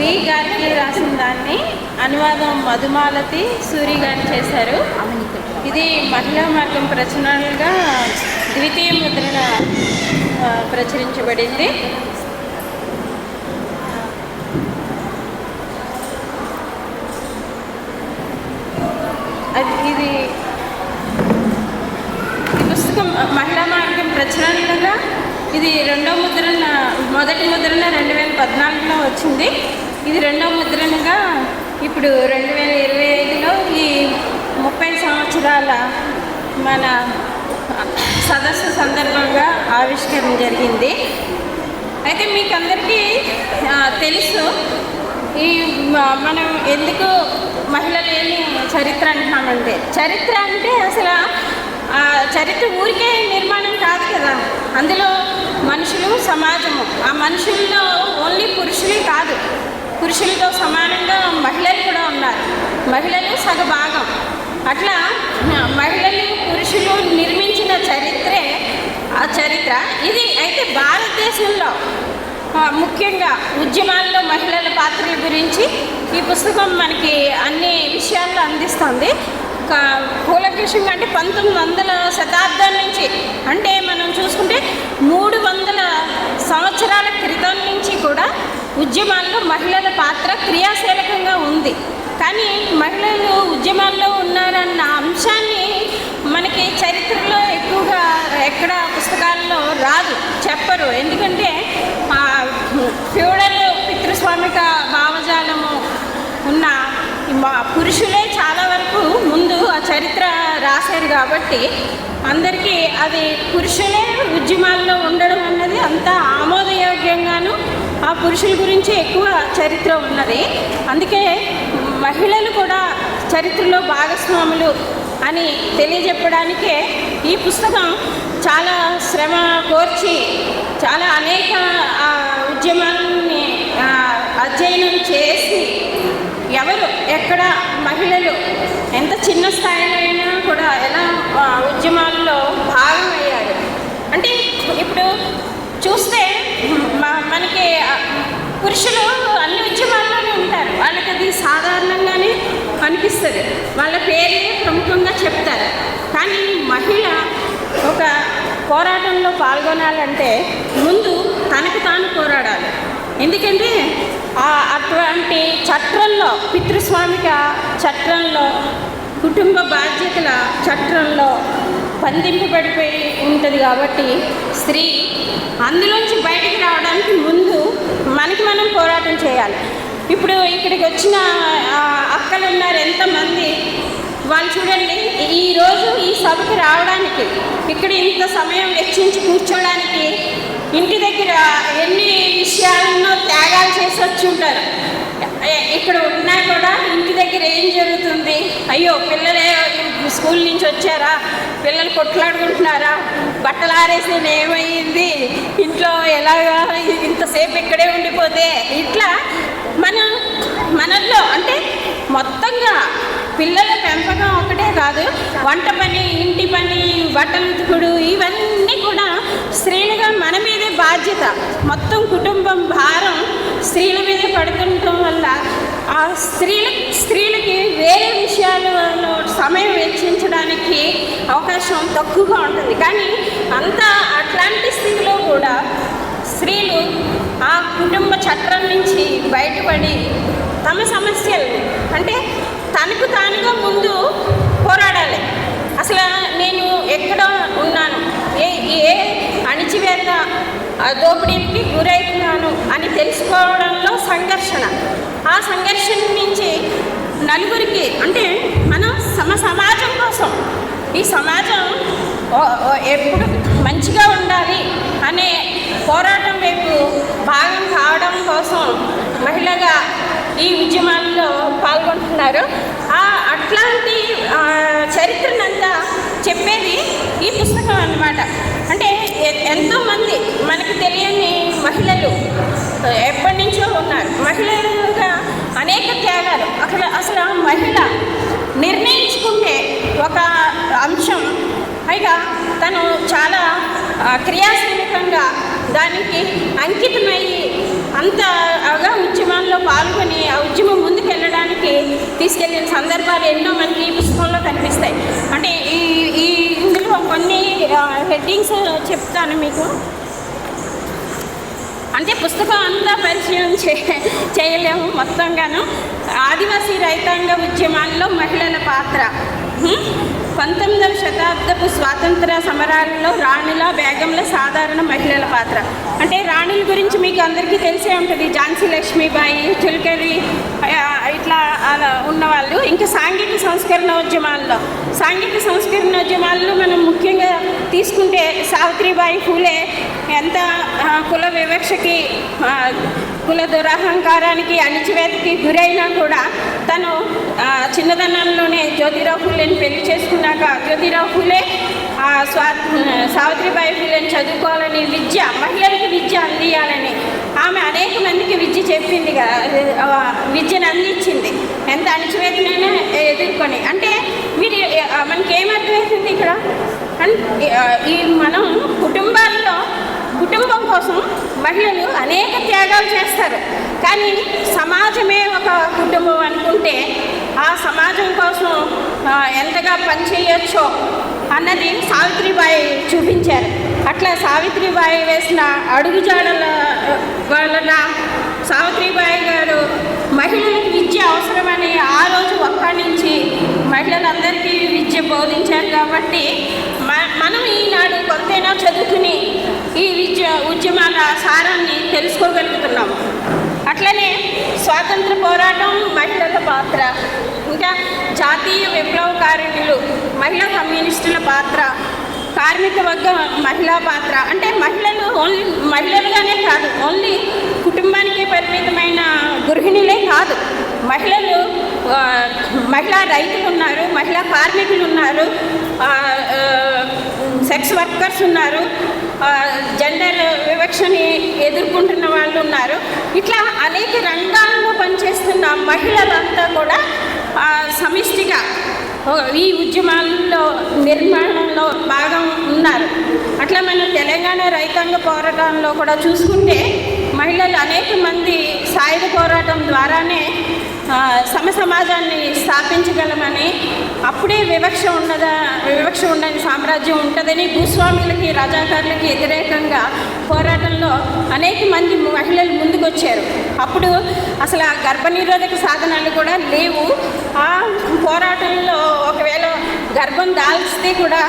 వి గారికి రాసిన దాన్ని అనువాదం మధుమాలతి సూరి గారు చేశారు. ఇది మహిళా మార్గం ప్రచురణలుగా ద్వితీయ ముద్రణ ప్రచురించబడింది. అది ఇది ఈ పుస్తకం మహిళా మార్గం ప్రచురణలుగా ఇది రెండో ముద్రణ మొదటి ముద్రణ రెండు వేల పద్నాలుగులో వచ్చింది. ఇది రెండో ముద్రణగా ఇప్పుడు రెండు వేల ఇరవై ఐదులో ఈ ముప్పై సంవత్సరాల మన సదస్సు సందర్భంగా ఆవిష్కరణ జరిగింది. అయితే మీకు అందరికీ తెలుసు ఈ మనం ఎందుకు మహిళలేని చరిత్ర అంటున్నామంటే చరిత్ర అంటే అసలు ఆ చరిత్ర ఊరికే నిర్మాణం కాదు కదా. అందులో మనుషులు సమాజము. ఆ మనుషుల్లో ఓన్లీ పురుషులే కాదు. పురుషులతో సమానంగా మహిళలు కూడా ఉన్నారు. మహిళలు సగ భాగం అట్లా మహిళలు పురుషులు నిర్మించిన చరిత్రే ఆ చరిత్ర ఇది అయితే భారతదేశంలో ముఖ్యంగా ఉద్యమాల్లో మహిళల పాత్రల గురించి ఈ పుస్తకం మనకి అన్ని విషయాల్లో అందిస్తుంది. కా- అంటే పంతొమ్మిది వందల శతాబ్దం నుంచి అంటే మనం చూసుకుంటే మూడు వందల సంవత్సరాల క్రితం నుంచి కూడా ఉద్యమాల్లో మహిళల పాత్ర క్రియాశీలకంగా ఉంది. కానీ మహిళలు ఉద్యమాల్లో ఉన్నారన్న అంశాన్ని మనకి చరిత్రలో ఎక్కువగా ఎక్కడ పుస్తకాల్లో రాదు చెప్పరు. ఎందుకంటే ఆ ఫ్యూడల్ పితృస్వామిక భావజాలము ఉన్న మా- పురుషులే చాలా వరకు ముందు ఆ చరిత్ర రాశారు కాబట్టి అందరికీ అది పురుషులే ఉద్యమాల్లో ఉండడం అన్నది అంత ఆమోదయోగ్యంగాను ఆ పురుషుల గురించి ఎక్కువ చరిత్ర ఉన్నది. అందుకే మహిళలు కూడా చరిత్రలో భాగస్వాములు అని తెలియజెప్పడానికే ఈ పుస్తకం చాలా శ్రమ కోర్చి చాలా అనేక ఉద్యమాలని అధ్యయనం చేసి ఎవరు ఎక్కడ మహిళలు ఎంత చిన్న స్థాయిలో అయినా కూడా ఎలా ఆ, ఉద్యమాల్లో భాగమయ్యారు అంటే ఇప్పుడు చూస్తే మ- మనకి ఆ, పురుషులు అన్ని ఉద్యమాల్లోనే ఉంటారు వాళ్ళకి అది సాధారణంగానే అనిపిస్తుంది వాళ్ళ పేరే ప్రముఖంగా చెప్తారు. కానీ మహిళ ఒక పోరాటంలో పాల్గొనాలంటే ముందు తనకు తాను పోరాడాలి. ఎందుకంటే ఆ అటువంటి చట్రంలో పితృస్వామిక చట్రంలో కుటుంబ బాధ్యతల చట్రంలో పందింపబడిపోయి ఉంటుంది కాబట్టి స్త్రీ అందులోంచి బయటికి రావడానికి ముందు మనకి మనం పోరాటం చేయాలి. ఇప్పుడు ఇక్కడికి వచ్చిన అక్కలు ఉన్నారు ఎంతమంది? వాళ్ళు చూడండి ఈరోజు ఈ సభకి రావడానికి ఇక్కడ ఇంత సమయం వెచ్చించి కూర్చోడానికి ఇంటి దగ్గర ఎన్ని విషయాలను త్యాగాలు చేసి వచ్చి ఉంటారు ఇక్కడ ఉన్నా కూడా ఇంటి దగ్గర ఏం జరుగుతుంది? అయ్యో పిల్లలే స్కూల్ నుంచి వచ్చారా? పిల్లలు కొట్లాడుకుంటున్నారా? బట్టలు ఆరేసి ఏమైంది? ఇంట్లో ఎలాగా ఇంతసేపు ఇక్కడే ఉండిపోతే? ఇట్లా మన మనల్లో అంటే మొత్తంగా పిల్లల పెంపకం ఒకటే కాదు వంట పని ఇంటి పని బట్టలు ఉతుకుడు ఇవన్నీ కూడా స్త్రీలుగా మన మీదే బాధ్యత. మొత్తం కుటుంబం భారం స్త్రీల మీదే పడుతుండటం వల్ల ఆ స్త్రీల స్త్రీలకి వేరే విషయాలలో సమయం వెచ్చించడానికి అవకాశం తక్కువగా ఉంటుంది. కానీ అంత అట్లాంటి స్థితిలో కూడా స్త్రీలు ఆ కుటుంబ చట్టం నుంచి బయటపడి తమ సమస్యలు అంటే తనకు తానుగా ముందు పోరాడాలి. అసలు నేను ఎక్కడ ఉన్నాను? ఏ ఏ అణిచివేత ఆ దోపిడీకి గురవుతున్నాను అని తెలుసుకోవడంలో సంఘర్షణ. ఆ సంఘర్షణ నుంచి నలుగురికి అంటే మనం సమ సమాజం కోసం ఈ సమాజం ఎప్పుడు మంచిగా ఉండాలి? అనే పోరాటం వైపు భాగం కావడం కోసం మహిళగా ఈ ఉద్యమాల్లో పాల్గొంటున్నారు. ఆ అట్లాంటి చరిత్రనంతా చెప్పేది ఈ పుస్తకం అన్నమాట. అంటే ఎ- ఎంతోమంది మనకి తెలియని మహిళలు ఎప్పటి నుంచో ఉన్నారు. మహిళలుగా అనేక త్యాగాలు. అసలు అసలు మహిళ నిర్ణయించుకుంటే ఒక అంశం. పైగా తను చాలా క్రియాశీల ప్రత్యేకంగా దానికి అంకితమయ్యి అంత అవగా ఉద్యమాల్లో పాల్గొని ఆ ఉద్యమం ముందుకెళ్ళడానికి తీసుకెళ్ళిన సందర్భాలు ఎన్నో మనకి ఈ పుస్తకంలో కనిపిస్తాయి. అంటే ఈ ఈ ఇందులో కొన్ని హెడ్డింగ్స్ చెప్తాను మీకు. అంటే పుస్తకం అంతా పరిచయం చే చేయలేము మొత్తంగాను. ఆదివాసీ రైతాంగ ఉద్యమాల్లో మహిళల పాత్ర. పంతొమ్మిదవ శతాబ్దపు స్వాతంత్ర సమరాలలో రాణుల బేగంల సాధారణ మహిళల పాత్ర. అంటే రాణుల గురించి మీకు అందరికీ తెలిసే ఉంటుంది. ఝాన్సీ లక్ష్మీబాయి చులకరి ఇట్లా అలా ఉన్నవాళ్ళు. ఇంకా సాంఘిక సంస్కరణ ఉద్యమాల్లో సాంఘిక సంస్కరణ ఉద్యమాల్లో మనం ముఖ్యంగా తీసుకుంటే సావిత్రిబాయి ఫూలే ఎంత కుల వివక్షకి కుల దురహంకారానికి అణిచివేతకి గురైనా కూడా తను చిన్నతనంలోనే జ్యోతిరావు ఫులేని పెళ్ళి చేసుకున్నాక జ్యోతిరావు ఫులే స్వా సావిత్రిబాయి ఫులేని చదువుకోవాలని విద్య మహిళలకు విద్య అందియాలని ఆమె అనేక మందికి విద్య చెప్పింది కదా విద్యను అందించింది. ఎంత అణిచివేతనైనా ఎదుర్కొని. అంటే మీరు ఆ, మనకి ఏమర్థమవుతుంది ఇక్కడ? అండ్ ఈ మనం కుటుంబాల్లో కుటుంబం కోసం మహిళలు అనేక త్యాగాలు చేస్తారు. కానీ సమాజమే ఒక కుటుంబం అనుకుంటే ఆ సమాజం కోసం ఎంతగా పనిచేయచ్చో అన్నది సావిత్రిబాయి చూపించారు. అట్లా సావిత్రిబాయి వేసిన అడుగుజాడల వలన సావిత్రిబాయి గారు మహిళలకు విద్య అవసరమని ఆ రోజు ఒక్కడి నుంచి మహిళలందరికీ విద్య బోధించారు కాబట్టి మనం ఈనాడు కొంతైనా చదువుకుని ఈ విద్య ఉద్యమాల సారాన్ని తెలుసుకోగలుగుతున్నాము. అట్లనే స్వాతంత్ర పోరాటం మహిళల పాత్ర ఇంకా జాతీయ విప్లవకారిణులు మహిళా కమ్యూనిస్టుల పాత్ర కార్మిక వర్గ మహిళా పాత్ర అంటే మహిళలు ఓన్లీ మహిళలుగానే కాదు ఓన్లీ కుటుంబానికి పరిమితమైన గృహిణులే కాదు. మహిళలు మహిళా రైతులు ఉన్నారు మహిళా కార్మికులు ఉన్నారు సెక్స్ వర్కర్స్ ఉన్నారు వివక్షని ఎదుర్కొంటున్న వాళ్ళు ఉన్నారు. ఇట్లా అనేక రంగాల్లో పనిచేస్తున్న మహిళలంతా కూడా సమిష్టిగా ఈ ఉద్యమాల్లో నిర్మాణంలో భాగం ఉన్నారు. అట్లా మనం తెలంగాణ రైతాంగ పోరాటంలో కూడా చూసుకుంటే మహిళలు అనేక మంది సాయుధ పోరాటం ద్వారానే సమ సమాజాన్ని స్థాపించగలమని అప్పుడే వివక్ష ఉండదా వివక్ష ఉండని సామ్రాజ్యం ఉంటుందని భూస్వాములకి రజాకారులకి వ్యతిరేకంగా పోరాటంలో అనేక మంది మహిళలు ముందుకొచ్చారు. అప్పుడు అసలు ఆ గర్భనిరోధక సాధనాలు కూడా లేవు. ఆ పోరాటంలో ఒకవేళ గర్భం దాల్చితే కూడా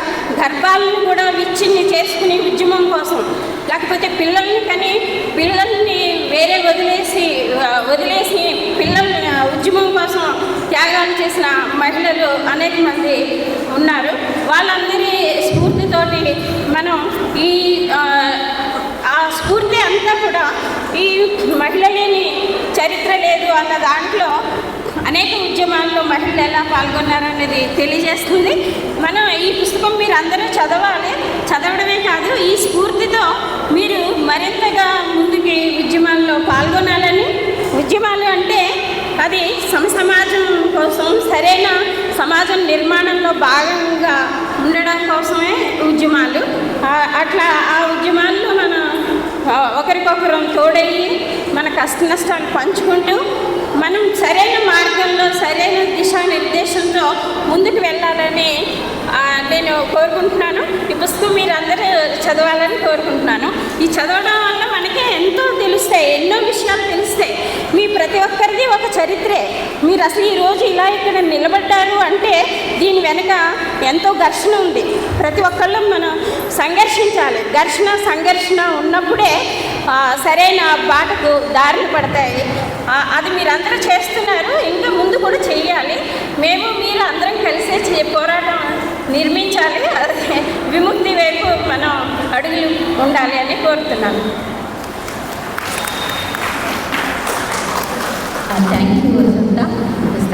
గర్భాలను కూడా విచ్ఛిన్ని చేసుకునే ఉద్యమం కోసం లేకపోతే పిల్లల్ని కానీ పిల్లల్ని వేరే వదిలేసి వదిలేసి పిల్లల్ని ఉద్యమం కోసం త్యాగాలు చేసిన మహిళలు అనేక మంది ఉన్నారు. వాళ్ళందరి స్ఫూర్తితోటి మనం ఈ ఆ, స్ఫూర్తి అంతా కూడా ఈ మహిళ లేని చరిత్ర లేదు అన్న దాంట్లో అనేక ఉద్యమాల్లో మహిళలు ఎలా పాల్గొన్నారనేది తెలియజేస్తుంది. మనం ఈ పుస్తకం మీరు అందరూ చదవాలి. చదవడమే కాదు ఈ స్ఫూర్తితో మీరు మరింతగా ముందుకి ఉద్యమాల్లో పాల్గొనాలని. ఉద్యమాలు అంటే అది సమ సమాజం కోసం సరైన సమాజం నిర్మాణంలో భాగంగా ఉండడం కోసమే ఉద్యమాలు. అట్లా ఆ ఉద్యమాల్లో మన ఒకరికొకరం తోడయ్యి మన కష్ట నష్టాలు పంచుకుంటూ మనం సరైన మార్గంలో సరైన దిశానిర్దేశంతో ముందుకు వెళ్ళాలని నేను కోరుకుంటున్నాను. ఈ పుస్తకం మీరు అందరూ చదవాలని కోరుకుంటున్నాను. ఈ చదవడం వల్ల మనకి తెలుస్తాయి ఎన్నో విషయాలు తెలుస్తాయి. మీ ప్రతి ఒక్కరిది ఒక చరిత్రే. మీరు అసలు ఈరోజు ఇలా ఇక్కడ నిలబడ్డారు అంటే దీని వెనుక ఎంతో ఘర్షణ ఉంది. ప్రతి ఒక్కళ్ళం మనం సంఘర్షించాలి. ఘర్షణ సంఘర్షణ ఉన్నప్పుడే సరైన బాటకు దారులు పడతాయి. అది మీరందరూ చేస్తున్నారు ఇంకా ముందు కూడా చెయ్యాలి. మేము మీరు అందరం కలిసే చే- పోరాటం నిర్మించాలి. అదే విముక్తి వైపు మనం అడుగులు ఉండాలి అని కోరుతున్నాను. Uh, thank you.